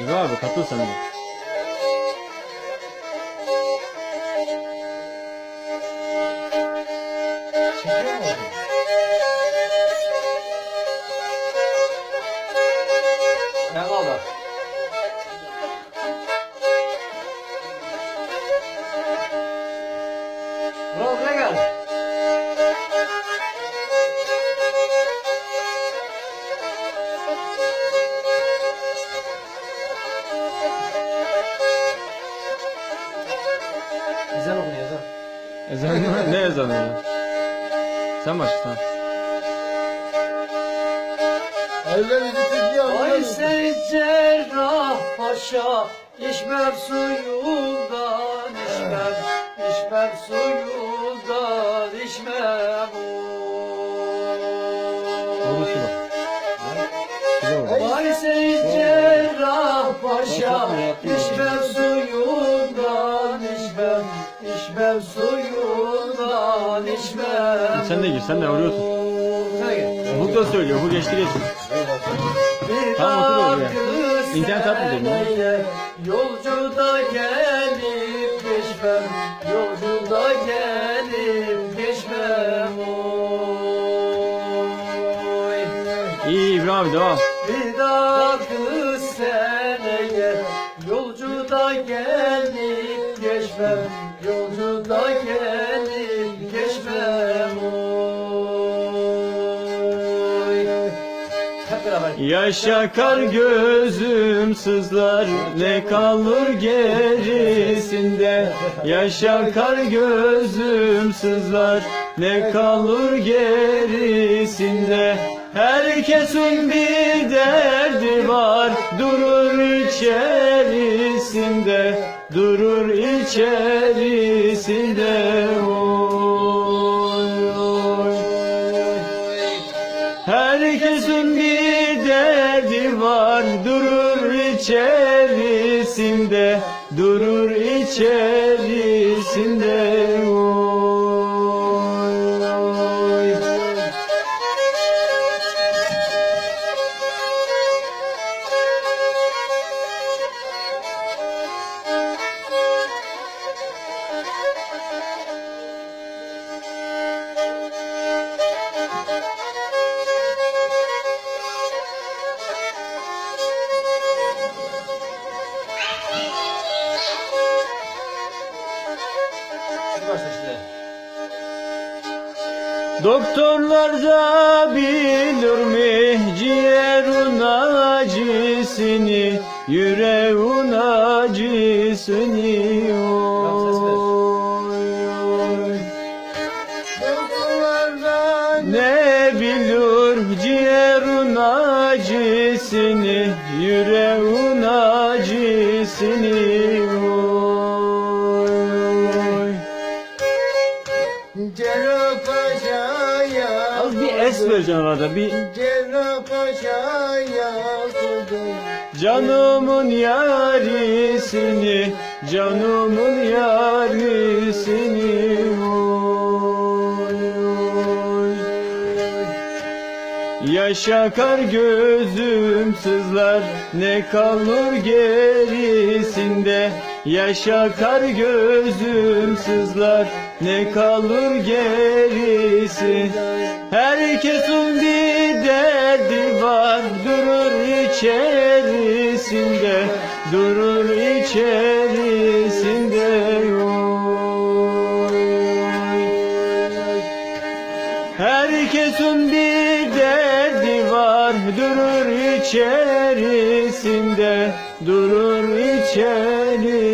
你给我把卡吐出来。听见没？哎，老子。不老干。Ezan mı? ne ezanı ya? Sen başla sen. Elleri titriyor. Ay Seyit Cerrah Paşa içmem suyundan içmem içmem suyundan içmem Doğru oy. Silo. Silo. Ay Seyit Cerrah Paşa içmem içmem suyundan içmem Sen de gir, sen de vuruyorsun. Bu da söylüyor. Bu geçti geçti. Tamam, otur oraya. İnternet atmayacak mı? Yolcu da gelip geçmem Yolcu da gelip geçmem oy İyi İbrahim abi devam. Bir dahaki seneye Yolcu da gelip geçmem Yolcu da gelip geçmem oy. Hep Yaşa kar gözüm sızlar ne kalır gerisinde? Yaşa kar gözüm sızlar ne kalır gerisinde? Herkesin bir derdi var durur içerisinde. Durur içerisinde oy, oy. Herkesin bir derdi var durur içerisinde durur içerisinde Doktorlar da bilir mi ciğerin acısını yüreğin acısını. Ne bilir ciğerin acısını, yüreğin acısını es vereceksin arada bir canımın yarisini, canımın yarisini Yaşa kar gözüm sızlar ne kalır gerisinde Yaşa kar gözüm sızlar ne kalır gerisi Herkesin bir derdi var durur içerisinde Durur içerisinde. Herkesin bir var durur içerisinde durur içerisinde